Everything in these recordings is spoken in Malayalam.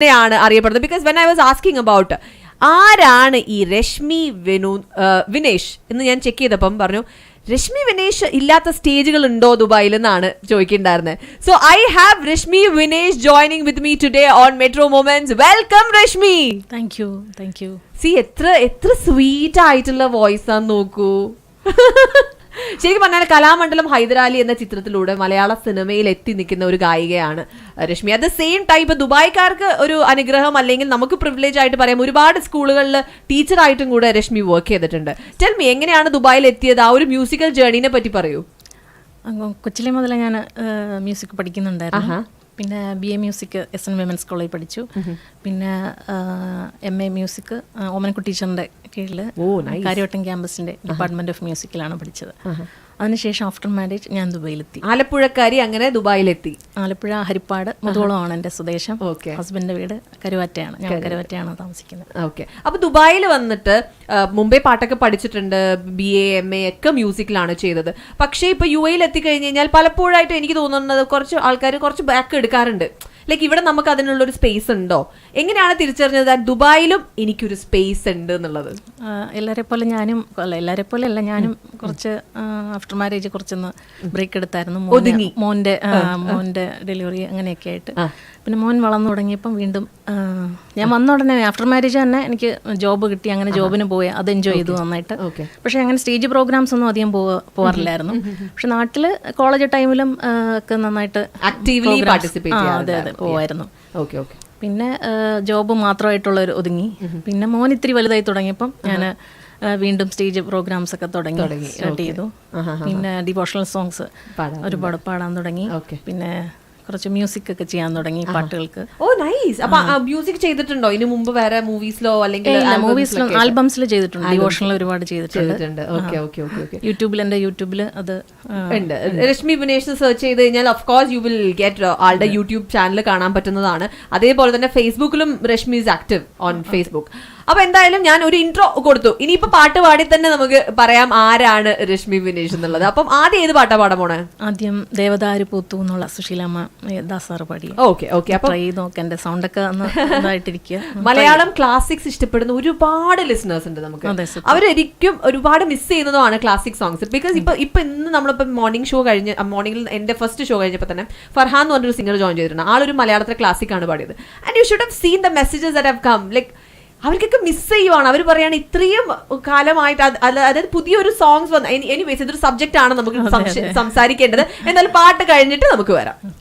ാണ് അറിയപ്പെടുന്നത്. Because when I was asking about ആരാണ് ഈ രശ്മി വിനു വിനേഷ് എന്ന് ഞാൻ ചെക്ക് ചെയ്തപ്പം പറഞ്ഞു രശ്മി വിനേഷ് ഇല്ലാത്ത സ്റ്റേജുകൾ ഉണ്ടോ ദുബായിൽ? എന്നാണ് ചോദിക്കുന്നുണ്ടായിരുന്നത് so I have Rashmi Vinesh joining with me today on Metro Moments welcome Rashmi! Thank you thank you C എത്ര എത്ര സ്വീറ്റ് ആയിട്ടുള്ള വോയിസ് ആന്ന് നോക്കൂ. ശരിക്കും പറഞ്ഞാൽ കലാമണ്ഡലം ഹൈദരാലി എന്ന ചിത്രത്തിലൂടെ മലയാള സിനിമയിൽ എത്തി നിൽക്കുന്ന ഒരു ഗായികയാണ് രശ്മി. അത് സെയിം ടൈപ്പ് ദുബായ്ക്കാർക്ക് ഒരു അനുഗ്രഹം അല്ലെങ്കിൽ നമുക്ക് പ്രിവിലേജ് ആയിട്ട് പറയാം ഒരുപാട് സ്കൂളുകളിൽ ടീച്ചറായിട്ടും കൂടെ രശ്മി വർക്ക് ചെയ്തിട്ടുണ്ട്. ടെൽ മി എങ്ങനെയാണ് ദുബായിൽ എത്തിയത്? ആ ഒരു മ്യൂസിക്കൽ ജേർണിനെ പറ്റി പറയൂ. കൊച്ചിലെ മുതലേ ഞാൻ മ്യൂസിക് പഠിക്കുന്നുണ്ടായിരുന്നു. പിന്നെ B A music S N women's കോളേജിൽ പഠിച്ചു. പിന്നെ എം എ മ്യൂസിക് ഓമനക്കുട്ടി ടീച്ചറിന്റെ കീഴിൽ. കാര്യവട്ടം ക്യാമ്പസിന്റെ ഡിപ്പാർട്ട്മെന്റ് ഓഫ് മ്യൂസിക്കിലാണ് പഠിച്ചത്. അതിനുശേഷം ആഫ്റ്റർ മാരേജ് ഞാൻ ദുബായിലെത്തി. ആലപ്പുഴക്കാരി അങ്ങനെ ദുബായിലെത്തി. ആലപ്പുഴ ഹരിപ്പാട് മുതുകുളമാണ് എന്റെ സ്വദേശം. ഓക്കെ ഹസ്ബൻഡിന്റെ വീട് കരുവാറ്റയാണ്. ഞാൻ കരുവാറ്റയാണ് താമസിക്കുന്നത്. ഓക്കെ അപ്പൊ ദുബായിൽ വന്നിട്ട് മുംബൈ പാട്ടൊക്കെ പഠിച്ചിട്ടുണ്ട് ബി എ എം എ ഒക്കെ മ്യൂസിക്കിലാണ് ചെയ്തത്. പക്ഷേ ഇപ്പൊ യു എയിൽ എത്തിക്കഴിഞ്ഞ് കഴിഞ്ഞാൽ പലപ്പോഴായിട്ട് എനിക്ക് തോന്നുന്നത് കുറച്ച് ആൾക്കാർ കുറച്ച് ബാക്ക് എടുക്കാറുണ്ട്. ലൈക്ക് ഇവിടെ നമുക്ക് അതിനുള്ള ഒരു സ്പേസ് ഉണ്ടോ? എങ്ങനെയാണ് തിരിച്ചറിഞ്ഞത് ദുബായിലും എനിക്കൊരു സ്പേസ് ഉണ്ട് എന്നുള്ളത്? എല്ലാരെ പോലെ ഞാനും അല്ല എല്ലാരെ പോലെ അല്ല ഞാനും കുറച്ച് ആഫ്റ്റർ മാരേജ് കുറച്ചൊന്ന് ബ്രേക്ക് എടുത്തായിരുന്നു. മോന്റെ മോന്റെ ഡെലിവറി അങ്ങനെയൊക്കെ ആയിട്ട്. പിന്നെ മോൻ വളർന്നു തുടങ്ങിയപ്പം വീണ്ടും ഞാൻ വന്ന ഉടനെ ആഫ്റ്റർ മാരേജ് തന്നെ എനിക്ക് ജോബ് കിട്ടി. അങ്ങനെ ജോബിന് പോയി. അത് എൻജോയ് ചെയ്തു നന്നായിട്ട്. പക്ഷേ അങ്ങനെ സ്റ്റേജ് പ്രോഗ്രാംസ് ഒന്നും അധികം പോവാ- പോവാറില്ലായിരുന്നു. പക്ഷെ നാട്ടിൽ കോളേജ് ടൈമിലും ഒക്കെ നന്നായിട്ട് ആക്റ്റീവ്ലി പാർട്ടിസിപ്പേറ്റ് അതെ അതെ. പോവായിരുന്നു. Okay okay. പിന്നെ ജോബ് മാത്രമായിട്ടുള്ള ഒരു ഒതുങ്ങി പിന്നെ മോൻ ഇത്തിരി വലുതായി തുടങ്ങിയപ്പം ഞാൻ വീണ്ടും സ്റ്റേജ് പ്രോഗ്രാംസ് ഒക്കെ തുടങ്ങി സ്റ്റാർട്ട് ചെയ്തു. പിന്നെ ഡിവോഷണൽ സോങ്സ് ഒരുപാട് പാടാൻ തുടങ്ങി. പിന്നെ കുറച്ച് മ്യൂസിക് ഒക്കെ ചെയ്യാൻ തുടങ്ങി പാട്ടുകൾക്ക്. ഓ നൈസ് അപ്പൊ മ്യൂസിക് ചെയ്തിട്ടുണ്ടോ? ഇതിനു മുമ്പ് വേറെ മൂവീസിലോ അല്ലെങ്കിൽ മൂവീസിലും ആൽബംസിൽ ചെയ്തിട്ടുണ്ട്. ഡിവോഷണൽ ഒരുപാട് ചെയ്തിട്ടുണ്ട്. യൂട്യൂബിൽ എന്റെ യൂട്യൂബിൽ അത് ഉണ്ട്. രശ്മി ബിനേഷ് സെർച്ച് ചെയ്ത് കഴിഞ്ഞാൽ of course you will get ആളുടെ യൂട്യൂബ് ചാനൽ കാണാൻ പറ്റുന്നതാണ്. അതേപോലെ തന്നെ ഫേസ്ബുക്കിലും Rashmi is active on Facebook അപ്പൊ എന്തായാലും ഞാൻ ഒരു ഇൻട്രോ കൊടുത്തു. ഇനിയിപ്പോ പാട്ട് പാടി തന്നെ നമുക്ക് പറയാം ആരാണ് രശ്മി വിനേഷ് എന്നുള്ളത്. അപ്പം ആദ്യം ഏത് പാട്ടാ പാടാൻ പോണേ? ആദ്യം ദേവദാരു പൂത്തു എന്നുള്ള സുശീലമ്മ ദാസാറ് പാടിയ. Okay okay. അപ്പൊ ട്രൈ സൗണ്ട് ഒക്കെ ഇതായിട്ടിരിക്കുക. മലയാളം ക്ലാസിക്സ് ഇഷ്ടപ്പെടുന്ന ഒരുപാട് ലിസണേഴ്സ് ഉണ്ട് നമുക്ക്. അവരൊരിക്കും ഒരുപാട് മിസ് ചെയ്യുന്നതുമാണ് ക്ലാസിക് സോങ്സ് ബിക്കോസ് ഇപ്പൊ ഇപ്പൊ ഇന്ന് നമ്മളിപ്പോ മോർണിംഗ് ഷോ കഴിഞ്ഞ് മോർണിംഗിൽ എന്റെ ഫസ്റ്റ് ഷോ കഴിഞ്ഞപ്പോൾ തന്നെ ഫർഹാൻ എന്ന് പറഞ്ഞൊരു സിംഗർ ജോയിൻ ചെയ്തിട്ടുണ്ട്. ആളൊരു മലയാളത്തിലെ ക്ലാസിക് ആണ് പാടിയത്. And you should have seen the messages that have come like അവർക്കൊക്കെ മിസ് ചെയ്യുവാണ്. അവർ പറയാണ് ഇത്രയും കാലമായിട്ട് അല്ല- അതായത് പുതിയൊരു സോങ്സ് വന്ന എനിവേസ് ഇതൊരു സബ്ജക്റ്റ് ആണ് നമുക്ക് സംസാരിക്കേണ്ടത്. എന്നാൽ പാട്ട് കഴിഞ്ഞിട്ട് നമുക്ക് വരാം.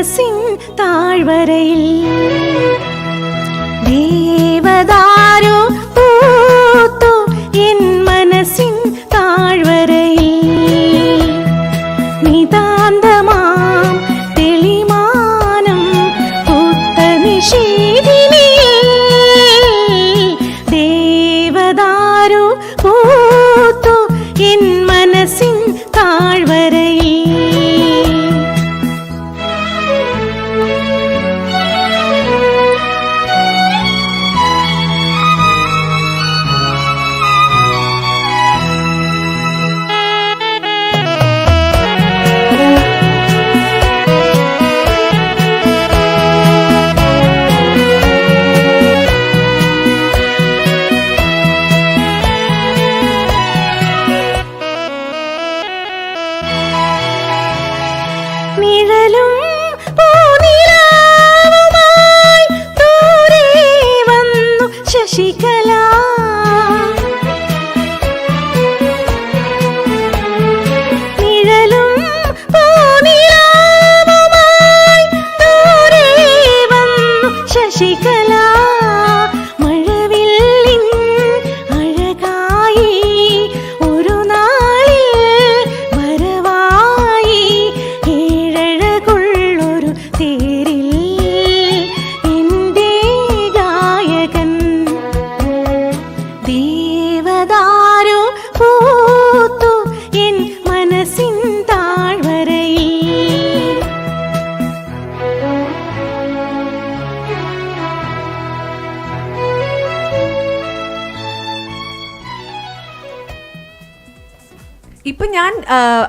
മനസ്സിൻ താഴ്വരയിൽ ദേവദാരു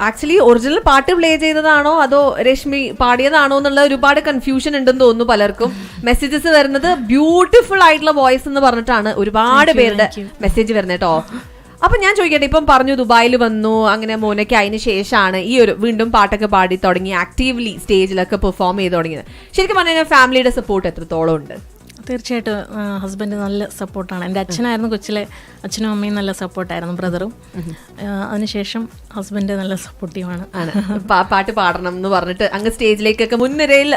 ആക്ച്വലി ഒറിജിനൽ പാട്ട് പ്ലേ ചെയ്തതാണോ അതോ രശ്മി പാടിയതാണോ എന്നുള്ള ഒരുപാട് കൺഫ്യൂഷൻ ഉണ്ടെന്ന് തോന്നുന്നു പലർക്കും. മെസ്സേജസ് വരുന്നത് ബ്യൂട്ടിഫുൾ ആയിട്ടുള്ള വോയിസ് എന്ന് പറഞ്ഞിട്ടാണ് ഒരുപാട് പേരുടെ മെസ്സേജ് വരുന്നത് കേട്ടോ അപ്പൊ ഞാൻ ചോദിക്കട്ടെ ഇപ്പം പറഞ്ഞു ദുബായിൽ വന്നു അങ്ങനെ മോനൊക്കെ അതിന് ശേഷമാണ് ഈ ഒരു വീണ്ടും പാട്ടൊക്കെ പാടി തുടങ്ങി ആക്റ്റീവ്ലി സ്റ്റേജിലൊക്കെ പെർഫോം ചെയ്ത് തുടങ്ങിയത്. ശരിക്കും പറഞ്ഞാൽ ഫാമിലിയുടെ സപ്പോർട്ട് എത്രത്തോളം ഉണ്ട്? തീർച്ചയായിട്ടും ഹസ്ബൻഡ് നല്ല സപ്പോർട്ടാണ് എന്റെ അച്ഛനായിരുന്നു കൊച്ചിലെ അച്ഛനും അമ്മയും നല്ല സപ്പോർട്ടായിരുന്നു ബ്രദറും അതിനുശേഷം ഹസ്ബൻഡ് നല്ല സപ്പോർട്ടീവാണ് പാട്ട് പാടണം എന്ന് പറഞ്ഞിട്ട് അങ്ങ് സ്റ്റേജിലേക്കൊക്കെ മുൻനിരയിൽ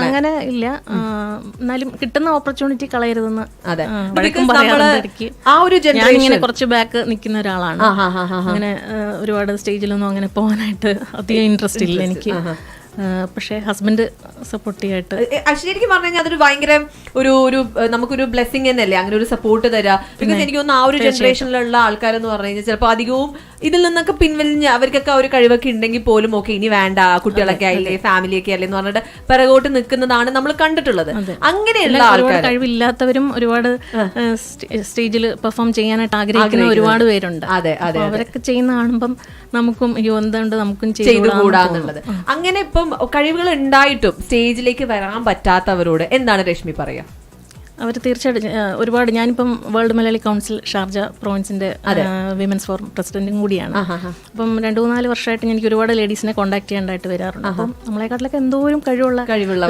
അങ്ങനെ ഇല്ല. എന്നാലും കിട്ടുന്ന ഓപ്പർച്യൂണിറ്റി കളയരുതെന്ന്. ആ, ഒരു ഞാനിങ്ങനെ ഇങ്ങനെ കുറച്ച് ബാക്ക് നിൽക്കുന്ന ഒരാളാണ്. അങ്ങനെ ഒരുപാട് സ്റ്റേജിലൊന്നും അങ്ങനെ പോകാനായിട്ട് അധികം ഇൻട്രസ്റ്റ് ഇല്ല എനിക്ക്. പക്ഷേ ഹസ്ബൻഡ് സപ്പോർട്ടീവായിട്ട് എനിക്ക് ശരിക്കും പറഞ്ഞു കഴിഞ്ഞാൽ അതൊരു ഭയങ്കര ഒരു ഒരു നമുക്കൊരു ബ്ലെസ്സിങ് തന്നെയല്ലേ? അങ്ങനെ ഒരു സപ്പോർട്ട് തരാ. പിന്നെ എനിക്ക് തോന്നുന്നു ആ ഒരു ജനറേഷനിലുള്ള ആൾക്കാരെന്ന് പറഞ്ഞു കഴിഞ്ഞാൽ ചിലപ്പോൾ അധികവും ഇതിൽ നിന്നൊക്കെ പിൻവലിഞ്ഞ് അവർക്കൊക്കെ ഒരു കഴിവൊക്കെ ഉണ്ടെങ്കിൽ പോലും ഓക്കെ ഇനി വേണ്ട കുട്ടികളൊക്കെ ആയില്ലേ ഫാമിലിയൊക്കെ അല്ലേന്ന് അല്ലേ എന്ന് പറഞ്ഞിട്ട് പിറകോട്ട് നിൽക്കുന്നതാണ് നമ്മൾ കണ്ടിട്ടുള്ളത്. അങ്ങനെയുള്ള ആൾക്കാർ കഴിവില്ലാത്തവരും ഒരുപാട് സ്റ്റേജിൽ പെർഫോം ചെയ്യാനായിട്ട് ആഗ്രഹിക്കുന്ന ഒരുപാട് പേരുണ്ട്. അതെ അതെ അവരൊക്കെ ചെയ്യുന്ന കാണുമ്പം നമുക്കും അയ്യോ എന്തുണ്ട്? നമുക്കും ചെയ്തു കൂടാന്നുള്ളത്. അങ്ങനെ ഇപ്പം കഴിവുകൾ ഉണ്ടായിട്ടും സ്റ്റേജിലേക്ക് വരാൻ പറ്റാത്തവരോട് എന്താണ് രശ്മി പറയാ? അവർ തീർച്ചയായിട്ടും ഒരുപാട് ഞാനിപ്പം വേൾഡ് മലയാളി കൗൺസിൽ ഷാർജ പ്രോവിൻസിന്റെ വിമൻസ് ഫോറം പ്രസിഡന്റും കൂടിയാണ്. അപ്പം രണ്ടു മൂന്നാൽ വർഷമായിട്ട് എനിക്ക് ഒരുപാട് ലേഡീസിനെ കോൺടാക്ട് ചെയ്യാണ്ടായിട്ട് വരാറുണ്ട്. അപ്പം നമ്മളെക്കാട്ടിലൊക്കെ എന്തോരം കഴിവുള്ള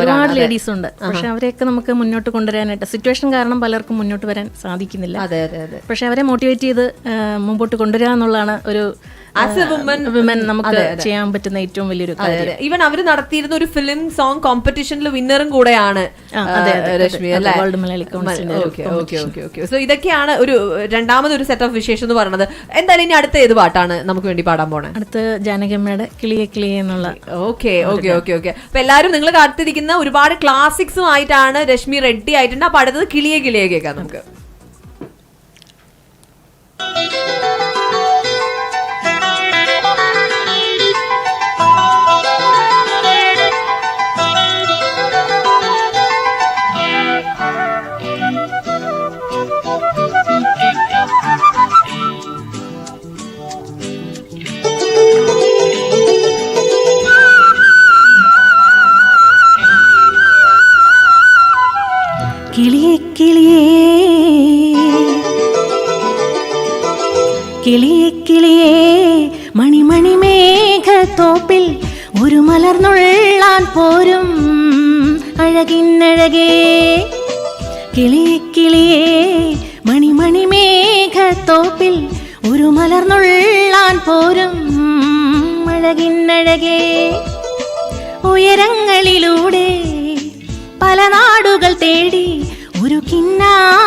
ഒരുപാട് ലേഡീസ് ഉണ്ട്. പക്ഷെ അവരെയൊക്കെ നമുക്ക് മുന്നോട്ട് കൊണ്ടുവരാനായിട്ട് സിറ്റുവേഷൻ കാരണം പലർക്കും മുന്നോട്ട് വരാൻ സാധിക്കുന്നില്ല. പക്ഷെ അവരെ മോട്ടിവേറ്റ് ചെയ്ത് മുമ്പോട്ട് കൊണ്ടുവരിക എന്നുള്ളതാണ് ഒരു ആസ് എ വുമൻ വിമൻ നമുക്ക് ചെയ്യാൻ പറ്റുന്ന ഏറ്റവും വലിയൊരു ഈവൻ അവർ നടത്തിയിരുന്ന ഒരു ഫിലിം സോങ് കോമ്പറ്റീഷനിൽ വിന്നറും കൂടെയാണ് അതെ, അതെ, രശ്മി അല്ലേ? വേൾഡ് മലയാളി കൗൺസിലിന്റെ ഒരു okay okay okay okay. So ഇതൊക്കെയാണ് ഒരു രണ്ടാമത് ഒരു സെറ്റ് ഓഫ് വിശേഷം എന്ന് പറയുന്നത്. എന്തായാലും ഇനി അടുത്ത ഏത് പാട്ടാണ് നമുക്ക് വേണ്ടി പാടാൻ പോണേ? അടുത്ത് ജാനകമ്മയുടെ കിളിയെ കിളിയെ എന്നുള്ള ഓക്കെ ഓക്കെ ഓക്കെ ഓക്കെ. അപ്പൊ എല്ലാവരും നിങ്ങൾ കാത്തിരിക്കുന്ന ഒരുപാട് ക്ലാസിക്സും ആയിട്ടാണ് രശ്മി റെഡി ആയിട്ടുണ്ട്. അപ്പൊ അടുത്തത് കിളിയെ കിളിയെ കേൾക്കാം നമുക്ക്. ഒരു കിന്നാരം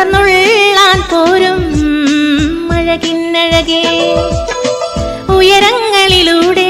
ഒരു മലർന്നുള്ളാൻ പോരും അഴകിന്നഴകേ ഉയരങ്ങളിലൂടെ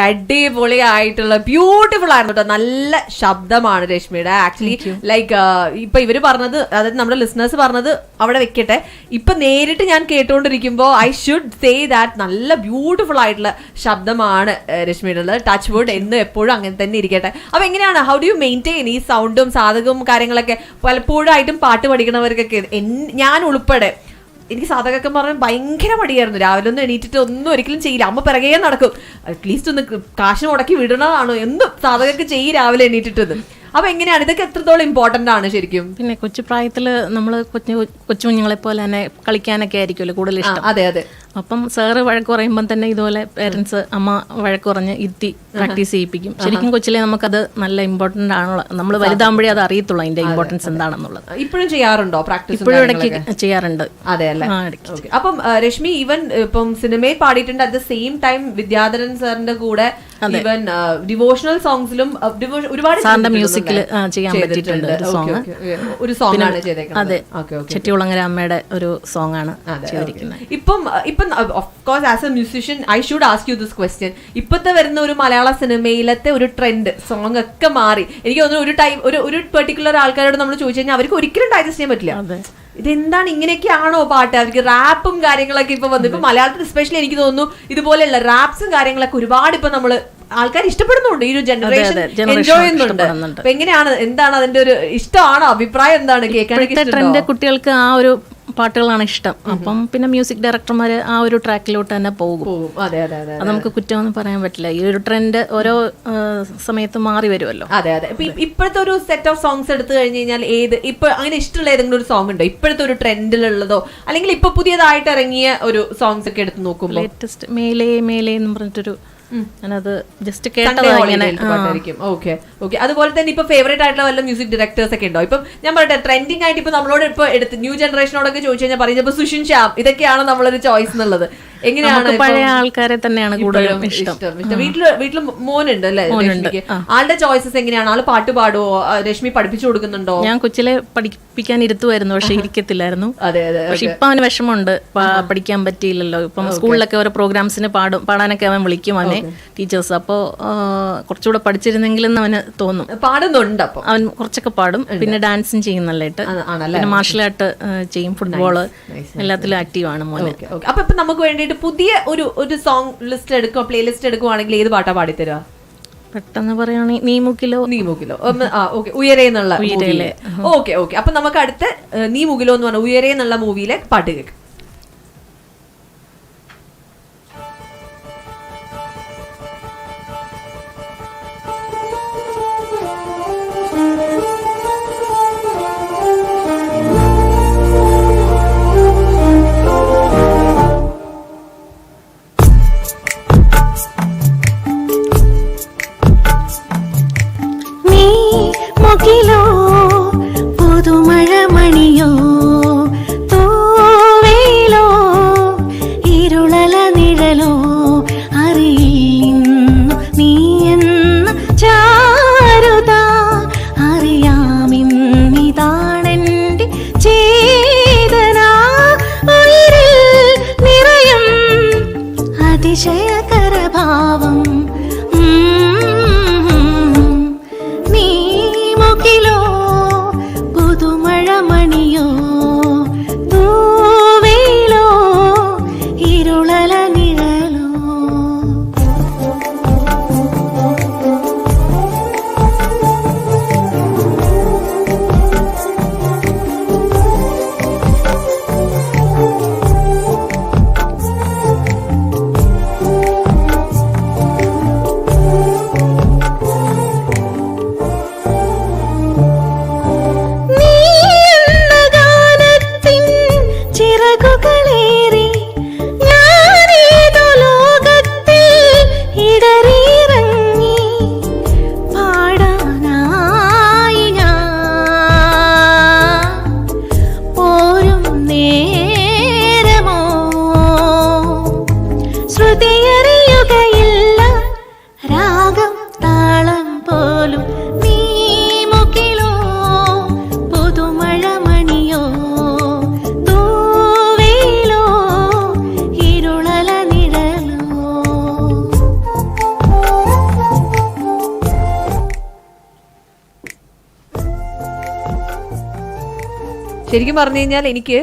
ഒരു അടിപൊളിയായിട്ടുള്ള ബ്യൂട്ടിഫുൾ ആയിരുന്നു കേട്ടോ നല്ല ശബ്ദമാണ് രശ്മിയുടെ. ആക്ച്വലി ലൈക്ക് ഇപ്പൊ ഇവർ പറഞ്ഞത് അതായത് നമ്മുടെ ലിസണേഴ്സ് പറഞ്ഞത് അവിടെ വെക്കട്ടെ. ഇപ്പൊ നേരിട്ട് ഞാൻ കേട്ടുകൊണ്ടിരിക്കുമ്പോൾ ഐ ഷുഡ് സേ ദാറ്റ് നല്ല ബ്യൂട്ടിഫുൾ ആയിട്ടുള്ള ശബ്ദമാണ് രശ്മിയുടെ ഉള്ളത് ടച്ച് വുഡ് എന്നും എപ്പോഴും അങ്ങനെ തന്നെ ഇരിക്കട്ടെ. അപ്പൊ എങ്ങനെയാണ്? ഹൗ ഡു യു മെയിന്റെയിൻ ഈ സൗണ്ടും സാധകവും കാര്യങ്ങളൊക്കെ? പലപ്പോഴായിട്ടും പാട്ട് പഠിക്കണവർക്കൊക്കെ ഞാൻ ഉൾപ്പെടെ എനിക്ക് സാധകക്കം പറഞ്ഞാൽ ഭയങ്കര മടിയായിരുന്നു. രാവിലെ ഒന്നും എണീറ്റിട്ട് ഒന്നും ഒരിക്കലും ചെയ്യില്ല. അമ്മ പിറകെ നടക്കും. അറ്റ്ലീസ്റ്റ് ഒന്ന് കാശ് മുടക്കി വിടണതാണോ. എന്നും സാധകക്ക് ചെയ്യും രാവിലെ എണീറ്റിട്ടത്. അപ്പൊ എങ്ങനെയാണ്? ഇതൊക്കെ എത്രത്തോളം ഇമ്പോർട്ടന്റ് ആണ് ശരിക്കും? പിന്നെ കൊച്ചു പ്രായത്തിൽ നമ്മൾ കൊച്ചു കൊച്ചു കുഞ്ഞുങ്ങളെ പോലെ തന്നെ കളിക്കാനൊക്കെ ആയിരിക്കുമല്ലോ കൂടുതൽ ഇഷ്ടം. അതെ അതെ. അപ്പം സാറ് വഴക്ക് പറയുമ്പം തന്നെ ഇതുപോലെ പേരൻസ് അമ്മ വഴക്ക് പറഞ്ഞ് ഇരുത്തി പ്രാക്ടീസ് ചെയ്യിപ്പിക്കും. ശരിക്കും കൊച്ചിലെ നമുക്കത് നല്ല ഇമ്പോർട്ടന്റ് ആണുള്ളത് നമ്മൾ വലുതാകുമ്പോഴേ അത് അറിയത്തുള്ളൂ അതിന്റെ ഇമ്പോർട്ടൻസ് എന്താണെന്നുള്ളത്. ഇപ്പോഴും ചെയ്യാറുണ്ടോ പ്രാക്ടീസ് ഇപ്പോഴും ഇടയ്ക്ക് ചെയ്യാറുണ്ട്. അതെ അല്ലേ? അപ്പം രശ്മി ഈവൻ ഇപ്പം സിനിമയിൽ പാടിയിട്ടുണ്ട്. At the same time Vidyadharan സാറിന്റെ കൂടെ ഈവൻ ഡിവോഷണൽ സോങ്സിലും ഒരുപാട് സാറിന്റെ മ്യൂസിക്കിൽ ചെയ്യാൻ. പറ്റിയിട്ടുണ്ട് ഒരു സോങ്. ഒരു സോങ് ആണ് ചെയ്തേക്കുന്നത്. അതെ ചെട്ടികുളങ്ങര അമ്മയുടെ ഒരു സോങ് ആണ്. ഇപ്പം ഇപ്പം of course as a musician I should ask you this question ഇപ്പത്തെ വരുന്ന ഒരു മലയാള സിനിമയിലത്തെ ഒരു ട്രെൻഡ് സോങ് ഒക്കെ മാറി. എനിക്ക് തോന്നുന്നു ഒരു ടൈം ഒരു ഒരു പെർട്ടിക്കുലർ ആൾക്കാരോട് നമ്മൾ ചോദിച്ചു കഴിഞ്ഞാൽ അവർക്ക് ഒരിക്കലും ഡൈജസ്റ്റ് ചെയ്യാൻ പറ്റില്ല. ഇതെന്താണ് ഇങ്ങനെയൊക്കെയാണോ പാട്ട്? അവർക്ക് റാപ്പും കാര്യങ്ങളൊക്കെ ഇപ്പൊ വന്നു. ഇപ്പൊ മലയാളത്തിൽ സ്പെഷ്യലി എനിക്ക് തോന്നുന്നു ഇതുപോലെയുള്ള റാപ്സും കാര്യങ്ങളൊക്കെ ഒരുപാട് ഇപ്പൊ നമ്മൾ ആൾക്കാർ ഇഷ്ടപ്പെടുന്നുണ്ട്. ഈ ഒരു ജനറേഷൻ എൻജോയ് ചെയ്യുന്നുണ്ട്. അപ്പൊ എങ്ങനെയാണ്? എന്താണ് അതിന്റെ ഒരു ഇഷ്ടമാണോ? അഭിപ്രായം എന്താണ്? കേൾക്കാൻ കുട്ടികൾക്ക് ആ ഒരു പാട്ടുകളാണ് ഇഷ്ടം. അപ്പം പിന്നെ മ്യൂസിക് ഡയറക്ടർമാർ ആ ഒരു ട്രാക്കിലോട്ട് തന്നെ പോകും. അതെ അതെ അതെ അത് നമുക്ക് കുറ്റമൊന്നും പറയാൻ പറ്റില്ല. ഈ ഒരു ട്രെൻഡ് ഓരോ സമയത്ത് മാറി വരുമല്ലോ. അതെ അതെ. ഇപ്പോഴത്തെ ഒരു സെറ്റ് ഓഫ് സോങ്സ് എടുത്തു കഴിഞ്ഞ് കഴിഞ്ഞാൽ ഏത് ഇപ്പൊ അങ്ങനെ ഇഷ്ടമുള്ള ഏതെങ്കിലും ഒരു സോങ് ഉണ്ടോ? ഇപ്പോഴത്തെ ഒരു ട്രെൻഡിലുള്ളതോ അല്ലെങ്കിൽ ഇപ്പൊ പുതിയതായിട്ട് ഇറങ്ങിയ ഒരു സോങ്സ് ഒക്കെ എടുത്ത് നോക്കുമ്പോൾ ലേറ്റസ്റ്റ് മേലേ മേലേ എന്ന് പറഞ്ഞിട്ടൊരു ഞാനത് ജസ്റ്റ് ഓക്കെ ഓക്കെ അതുപോലെ തന്നെ ഇപ്പൊ ഫേവറേറ്റ് ആയിട്ടുള്ള വല്ല മ്യൂസിക് ഡയറക്ടേഴ്സ് ഒക്കെ ഉണ്ടോ? ഇപ്പം ഞാൻ പറയട്ടെ ട്രെൻഡിങ് ആയിട്ട് ഇപ്പൊ നമ്മളോട് ഇപ്പൊ എടുത്ത് ന്യൂ ജനറേഷനോടൊക്കെ ചോദിച്ചു കഴിഞ്ഞാൽ പറയുന്നത് ഇപ്പൊ സുഷിൻ ശ്യാം ഇതൊക്കെയാണ് നമ്മളൊരു ചോയ്സ് എന്നുള്ളത്? എങ്ങനെയാണ് പഴയ ആൾക്കാരെ തന്നെയാണ് കൂടുതലും ഇഷ്ടം. വീട്ടിൽ വീട്ടിൽ മോനുണ്ട്. അല്ലെ രശ്മിക്ക് ആളുടെ ചോയ്സസ് എങ്ങനെയാണ്? ആൾ പാട്ട് പാടുവോ? രശ്മി പഠിപ്പിച്ചു കൊടുക്കുന്നുണ്ടോ? ഞാൻ കൊച്ചിലെ പഠിപ്പിക്കാൻ ഇരുത്തുമായിരുന്നു പക്ഷെ ഇരിക്കത്തില്ലായിരുന്നു. അതെ അതെ പക്ഷെ ഇപ്പൊ അവന് വിഷമമുണ്ട്. പഠിക്കാൻ പറ്റിയില്ലല്ലോ. ഇപ്പം സ്കൂളിലൊക്കെ ഓരോ പ്രോഗ്രാംസിന് പാടും. പാടാനൊക്കെ അവൻ വിളിക്കും അവനെ ടീച്ചേഴ്സ്. അപ്പോൾ കുറച്ചുകൂടെ പഠിച്ചിരുന്നെങ്കിലെന്ന് അവന് തോന്നും. പാടുന്നുണ്ട് അപ്പൊ. അവൻ കുറച്ചൊക്കെ പാടും. പിന്നെ ഡാൻസും ചെയ്യും നല്ലതായിട്ട്. പിന്നെ മാർഷൽ ആർട്ട് ചെയ്യും ഫുട്ബോൾ. എല്ലാത്തിലും ആക്റ്റീവ് ആണ് മോനെ. അപ്പൊ ഇപ്പൊ നമുക്ക് വേണ്ടിയിട്ട് പുതിയ ഒരു ഒരു സോങ് ലിസ്റ്റ് എടുക്കുക പ്ലേ ലിസ്റ്റ് എടുക്കുവാണെങ്കിൽ ഏത് പാട്ടാ പാടിത്തരുക പെട്ടെന്ന് പറയുകയാണെങ്കിൽ നീ മുക്കിലോ? നീ ഓക്കെ ഉയരേ എന്നുള്ള. ഓക്കെ ഓക്കെ അപ്പൊ നമുക്ക് അടുത്ത നീ മുകിലോ എന്ന് പറഞ്ഞ ഉയരേ എന്നുള്ള മൂവിയിലെ പാട്ട് കേൾക്കാം. അതിശയകരഭാവം ശരിക്കും പറഞ്ഞു കഴിഞ്ഞാൽ എനിക്ക്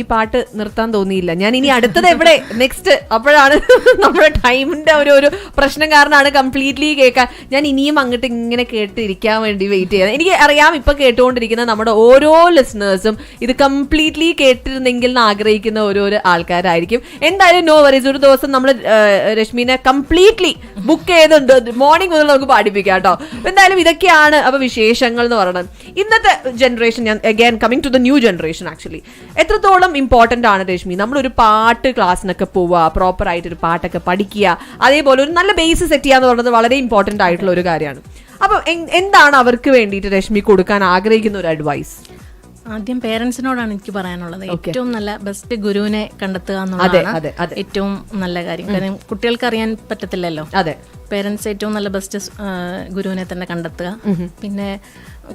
ഈ പാട്ട് നിർത്താൻ തോന്നിയില്ല. ഞാൻ ഇനി അടുത്തത് എവിടെ? നെക്സ്റ്റ് അപ്പോഴാണ് നമ്മുടെ ടൈമിന്റെ ഒരു ഒരു പ്രശ്നം കാരണമാണ് കംപ്ലീറ്റ്ലി കേൾക്കാൻ ഞാൻ ഇനിയും അങ്ങോട്ട് ഇങ്ങനെ കേട്ടിരിക്കാൻ വേണ്ടി വെയിറ്റ് ചെയ്യാം. എനിക്ക് അറിയാം ഇപ്പൊ കേട്ടുകൊണ്ടിരിക്കുന്ന നമ്മുടെ ഓരോ ലിസണേഴ്സും ഇത് കംപ്ലീറ്റ്ലി കേട്ടിരുന്നെങ്കിൽ എന്ന് ആഗ്രഹിക്കുന്ന ഓരോരോ ആൾക്കാരായിരിക്കും. എന്തായാലും നോ വറീസ് ഒരു ദിവസം നമ്മൾ രശ്മിനെ കംപ്ലീറ്റ്ലി ബുക്ക് ചെയ്തുണ്ട് മോർണിംഗ് മുതൽ നമുക്ക് പാടിപ്പിക്കാം കേട്ടോ എന്തായാലും ഇതൊക്കെയാണ് അപ്പൊ വിശേഷങ്ങൾ എന്ന് പറയുന്നത്. ഇന്നത്തെ ജനറേഷൻ ഞാൻ again coming to the new generation actually എത്രത്തോളം ഇമ്പോർട്ടന്റ് ആണ് രശ്മി. നമ്മളൊരു പാട്ട് ക്ലാസ്സിനൊക്കെ പോവുക പ്രോപ്പർ ആയിട്ട് ഒരു പാട്ടൊക്കെ പഠിക്കുക അതേപോലെ ഒരു നല്ല ബേസ് സെറ്റ് ചെയ്യുക എന്ന് പറയുന്നത് വളരെ ഇമ്പോർട്ടന്റ് ആയിട്ടുള്ള ഒരു കാര്യമാണ്. അപ്പൊ എന്താണ് അവർക്ക് വേണ്ടിയിട്ട് രശ്മി കൊടുക്കാൻ ആഗ്രഹിക്കുന്ന ഒരു അഡ്വൈസ് ആദ്യം പേരൻസിനോടാണ് എനിക്ക് പറയാനുള്ളത്. ഏറ്റവും നല്ല ബെസ്റ്റ് ഗുരുവിനെ കണ്ടെത്തുക എന്നുള്ളതാണ്. ഏറ്റവും നല്ല കാര്യം. കാരണം കുട്ടികൾക്ക് അറിയാൻ പറ്റത്തില്ലല്ലോ. അതെ. പേരൻസ് ഏറ്റവും നല്ല ബെസ്റ്റ് ഗുരുവിനെ തന്നെ കണ്ടെത്തുക. പിന്നെ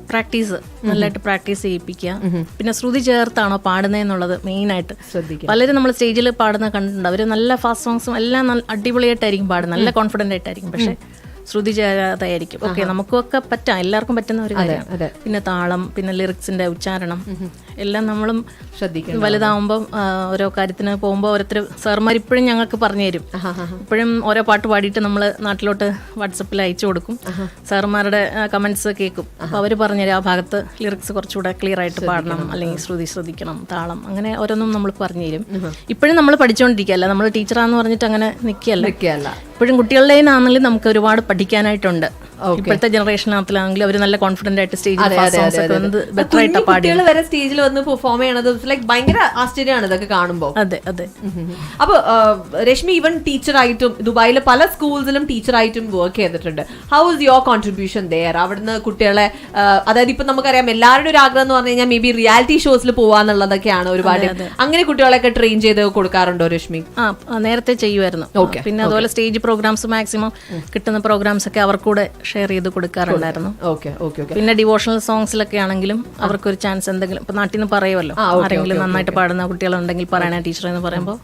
പ്രാക്ടീസ് നല്ലതായിട്ട് പ്രാക്ടീസ് ചെയ്യിപ്പിക്കുക. പിന്നെ ശ്രുതി ചേർത്താണോ പാടുന്നതെന്നുള്ളത് മെയിനായിട്ട്. ശ്രദ്ധിക്കുക പലരും നമ്മൾ സ്റ്റേജിൽ പാടുന്ന കണ്ടിട്ടുണ്ട്. അവർ നല്ല ഫാസ്റ്റ് സോങ്സും എല്ലാം അടിപൊളിയായിട്ടായിരിക്കും പാടുന്നത്. നല്ല കോൺഫിഡന്റ് ആയിട്ടായിരിക്കും പക്ഷേ ശ്രുതി ചേരാതായിരിക്കും ഓക്കെ നമുക്കൊക്കെ പറ്റാം. എല്ലാവർക്കും പറ്റുന്ന ഒരു കാര്യമാണ്. പിന്നെ താളം പിന്നെ ലിറിക്സിന്റെ ഉച്ചാരണം. എല്ലാം നമ്മളും ശ്രദ്ധിക്കും വലുതാവുമ്പോൾ ഓരോ കാര്യത്തിന് പോകുമ്പോൾ ഓരോരുത്തർ സാർമാർ ഇപ്പോഴും ഞങ്ങൾക്ക് പറഞ്ഞു തരും. ഇപ്പോഴും ഓരോ പാട്ട് പാടിയിട്ട് നമ്മൾ നാട്ടിലോട്ട് വാട്സപ്പിൽ അയച്ചു കൊടുക്കും. സാർമാരുടെ കമന്റ്സ് കേൾക്കും അപ്പോൾ അവർ പറഞ്ഞുതരും ആ ഭാഗത്ത് ലിറിക്സ് കുറച്ചുകൂടെ ക്ലിയർ ആയിട്ട് പാടണം അല്ലെങ്കിൽ ശ്രുതി ശ്രദ്ധിക്കണം താളം അങ്ങനെ ഓരോന്നും നമ്മൾ പറഞ്ഞു തരും. ഇപ്പോഴും നമ്മൾ പഠിച്ചുകൊണ്ടിരിക്കുകയല്ല നമ്മൾ ടീച്ചറാന്ന് പറഞ്ഞിട്ട് അങ്ങനെ നിൽക്കുകയല്ല ഇപ്പോഴും കുട്ടികളുടെ ആണെങ്കിലും നമുക്ക് ഒരുപാട് പഠിക്കാനായിട്ടുണ്ട്. ഇപ്പോഴത്തെ ജനറേഷനകത്തിലാണെങ്കിൽ അവർ നല്ല കോൺഫിഡന്റ് ആയിട്ട് സ്റ്റേജിൽ സോങ്സ് വന്ന് ബെറ്റർ ആയിട്ടാണ് പാടി വരെ സ്റ്റേജിൽ വന്ന് പെർഫോം ചെയ്യണത് ലൈക് ഭയങ്കര ആശ്ചര്യമാണ് ഇതൊക്കെ കാണുമ്പോൾ അതെ അതെ. അപ്പൊ ആ, രശ്മി ഈവൻ ടീച്ചറായിട്ടും ദുബായിലെ പല സ്കൂൾസിലും ടീച്ചറായിട്ടും വർക്ക് ചെയ്തിട്ടുണ്ട്. How is your contribution there അവിടുന്ന് കുട്ടികളെ അതായത് ഇപ്പൊ നമുക്കറിയാം എല്ലാവരുടെ ഒരു ആഗ്രഹം എന്ന് പറഞ്ഞു കഴിഞ്ഞാൽ മേ ബി റിയാലിറ്റി ഷോസിൽ പോവാന്നുള്ളതൊക്കെയാണ് ഒരുപാട് അങ്ങനെ കുട്ടികളെയൊക്കെ ട്രെയിൻ ചെയ്ത് കൊടുക്കാറുണ്ടോ രശ്മി? ആ, നേരത്തെ ചെയ്യുമായിരുന്നു. പിന്നെ അതുപോലെ സ്റ്റേജ് പ്രോഗ്രാംസ് മാക്സിമം കിട്ടുന്ന പ്രോഗ്രാംസ് ഒക്കെ അവർക്കൂടെ ഷെയർ ചെയ്ത് കൊടുക്കാറുണ്ടായിരുന്നു. Okay okay okay. പിന്നെ ഡിവോഷണൽ സോങ്സിലൊക്കെ ആണെങ്കിലും അവർക്കൊരു ചാൻസ് എന്തെങ്കിലും ഇപ്പൊ നാട്ടിൽ നിന്ന് പറയുമല്ലോ ആരെങ്കിലും നന്നായിട്ട് പാടുന്ന കുട്ടികളുണ്ടെങ്കിൽ പറയണ ടീച്ചർ എന്ന് പറയുമ്പോൾ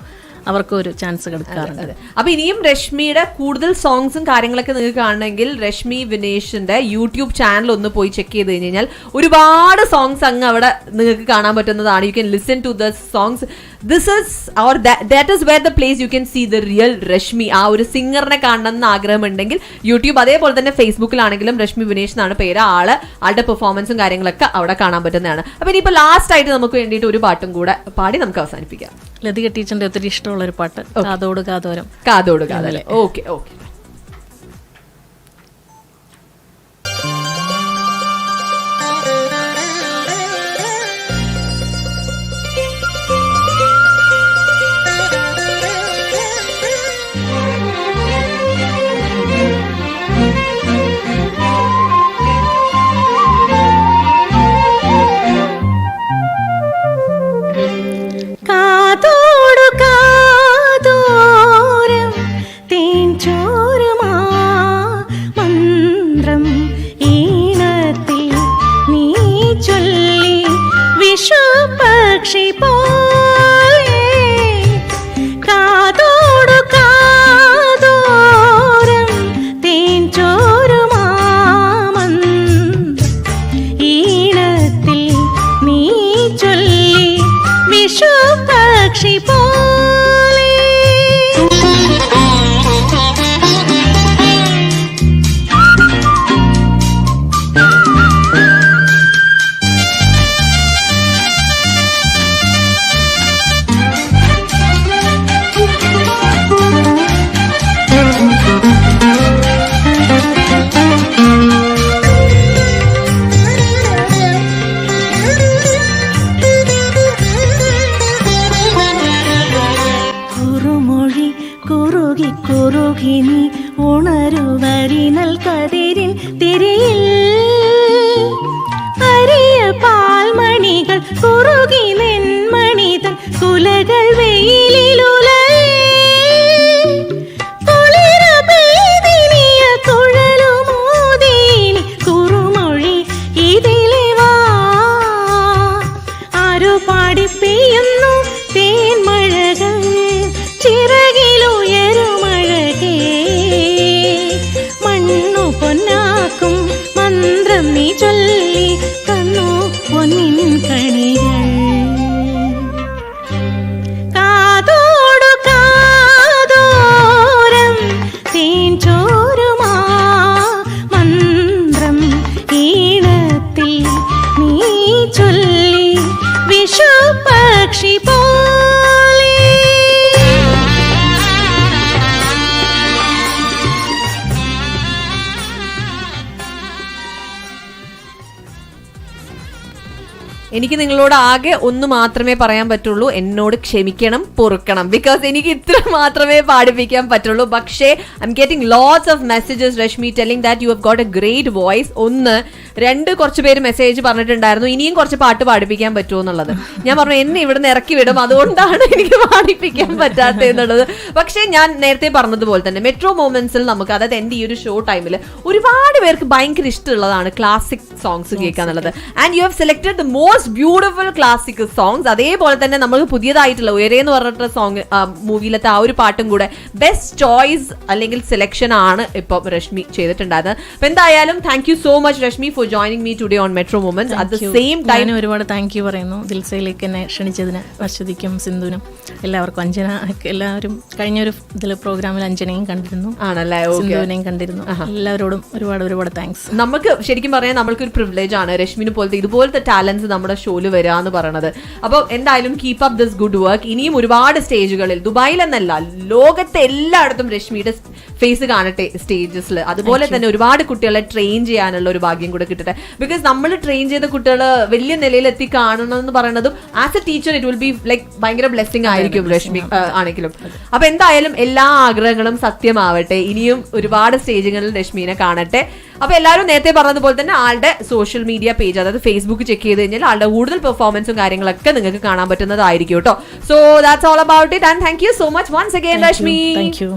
അവർക്ക് ഒരു ചാൻസ് കൊടുക്കാറുണ്ട്. അപ്പൊ ഇനിയും രശ്മിയുടെ കൂടുതൽ സോങ്സും കാര്യങ്ങളൊക്കെ നിങ്ങൾക്ക് കാണണമെങ്കിൽ രശ്മി വിനേഷിന്റെ യൂട്യൂബ് ചാനൽ ഒന്ന് പോയി ചെക്ക് ചെയ്ത് കഴിഞ്ഞാൽ ഒരുപാട് സോങ്സ് അങ്ങ് അവിടെ നിങ്ങൾക്ക് കാണാൻ പറ്റുന്നതാണ്. You can listen to the songs this is our that is where the place you can see the real Rashmi ആ ഒരു സിംഗറിനെ കാണണം എന്ന് ആഗ്രഹമുണ്ടെങ്കിൽ യൂട്യൂബ് അതേപോലെ തന്നെ ഫേസ്ബുക്കിലാണെങ്കിലും രശ്മി വിനേഷ് എന്നാണ് പേര്. ആൾ ആളുടെ പെർഫോമൻസും കാര്യങ്ങളൊക്കെ അവിടെ കാണാൻ പറ്റുന്നതാണ്. അപ്പൊ ഇനിയിപ്പോ ലാസ്റ്റ് ആയിട്ട് നമുക്ക് വേണ്ടിയിട്ട് ഒരു പാട്ടും കൂടെ പാടി നമുക്ക് അവസാനിപ്പിക്കാം. ലതിക ടീച്ചറിന്റെ ഒത്തിരി ഇഷ്ടമുള്ള ഒരു പാട്ട് കാതോട് കാതോരം. കാതോട് കാതോരം. ഓക്കെ ഓക്കെ കുറുകി നീ നിങ്ങളോട് ആകെ ഒന്ന് മാത്രമേ പറയാൻ പറ്റുള്ളൂ. എന്നോട് ക്ഷമിക്കണം പൊറുക്കണം. ബിക്കോസ് എനിക്ക് ഇത്ര മാത്രമേ പാടിപ്പിക്കാൻ പറ്റുള്ളൂ. പക്ഷേ I am getting lots of messages Rashmi telling that you have got a great voice ഒന്ന് രണ്ട് കുറച്ച് പേര് മെസ്സേജ് പറഞ്ഞിട്ടുണ്ടായിരുന്നു. ഇനിയും കുറച്ച് പാട്ട് പാടിപ്പിക്കാൻ പറ്റുമോ എന്നുള്ളത്. ഞാൻ പറഞ്ഞു എന്നെ ഇവിടുന്ന് ഇറക്കി വിടും. അതുകൊണ്ടാണ് എനിക്ക് പാടിപ്പിക്കാൻ പറ്റാത്തത് എന്നുള്ളത്. പക്ഷേ ഞാൻ നേരത്തെ പറഞ്ഞതുപോലെ തന്നെ മെട്രോ മൂമെന്റ്സിൽ നമുക്ക് അതായത് എന്റെ ഈ ഒരു ഷോ ടൈമിൽ ഒരുപാട് പേർക്ക് ഭയങ്കര ഇഷ്ടമുള്ളതാണ് ക്ലാസിക് സോങ്സ് കേൾക്കുക എന്നുള്ളത് and you have selected the most beautiful classic songs അതേപോലെ തന്നെ നമ്മൾ പുതിയതായിട്ടുള്ള ഉയരേ എന്ന് പറഞ്ഞിട്ടുള്ള സോങ് മൂവിയിലത്തെ ആ ഒരു പാട്ടും കൂടെ ബെസ്റ്റ് ചോയ്സ് അല്ലെങ്കിൽ സെലക്ഷൻ ആണ് ഇപ്പം രശ്മി ചെയ്തിട്ടുണ്ടായത്. അപ്പൊ എന്തായാലും thank you so much Rashmi for joining me today on Metro Moment at the same time ഒരുപാട് താങ്ക് യു പറയുന്നു. ദിൽസയിലേക്ക് എന്നെ ക്ഷണിച്ചതിന് വർഷതിക്കും സിന്ധുവിനും എല്ലാവർക്കും അഞ്ജന എല്ലാവരും കഴിഞ്ഞ ഒരു ഇതിൽ പ്രോഗ്രാമിൽ അഞ്ജനയും കണ്ടിരുന്നു. ആണല്ലേ? സിന്ധുവിനെയും കണ്ടിരുന്നു. എല്ലാവരോടും ഒരുപാട് ഒരുപാട് താങ്ക്സ് നമുക്ക് ശരിക്കും പറയാൻ നമ്മൾക്ക് ഒരു പ്രിവിലേജ് ആണ് രശ്മിനെ പോലത്തെ ഇതുപോലത്തെ ടാലൻസ് നമ്മുടെ ഷോയിൽ വരിക എന്ന് പറയുന്നത് അപ്പോൾ എന്തായാലും keep up this good work ഇനിയും ഒരുപാട് സ്റ്റേജുകളിൽ ദുബായിൽ എന്നല്ല ലോകത്തെ എല്ലായിടത്തും രശ്മിയുടെ ഫേസ് കാണട്ടെ സ്റ്റേജസിൽ അതുപോലെ തന്നെ ഒരുപാട് കുട്ടികളെ ട്രെയിൻ ചെയ്യാനുള്ള ഒരു ഭാഗ്യം കൂടെ കിട്ടട്ടെ. ബിക്കോസ് നമ്മൾ ട്രെയിൻ ചെയ്ത കുട്ടികൾ വലിയ നിലയിൽ എത്തി കാണണം എന്ന് പറയുന്നതും as a teacher it will be like ഭയങ്കര ബ്ലെസ്സിങ് ആയിരിക്കും രശ്മി ആണെങ്കിലും. അപ്പൊ എന്തായാലും എല്ലാ ആഗ്രഹങ്ങളും സത്യമാവട്ടെ. ഇനിയും ഒരുപാട് സ്റ്റേജുകളിൽ രശ്മിനെ കാണട്ടെ. അപ്പൊ എല്ലാവരും നേരത്തെ പറഞ്ഞതുപോലെ തന്നെ ആളുടെ സോഷ്യൽ മീഡിയ പേജ് അതായത് ഫേസ്ബുക്ക് ചെക്ക് ചെയ്ത് കഴിഞ്ഞാൽ ആളുടെ കൂടുതൽ പെർഫോമൻസും കാര്യങ്ങളൊക്കെ നിങ്ങൾക്ക് കാണാൻ പറ്റുന്നതായിരിക്കും കേട്ടോ. So that's all about it and thank you so much once again Lakshmi thank you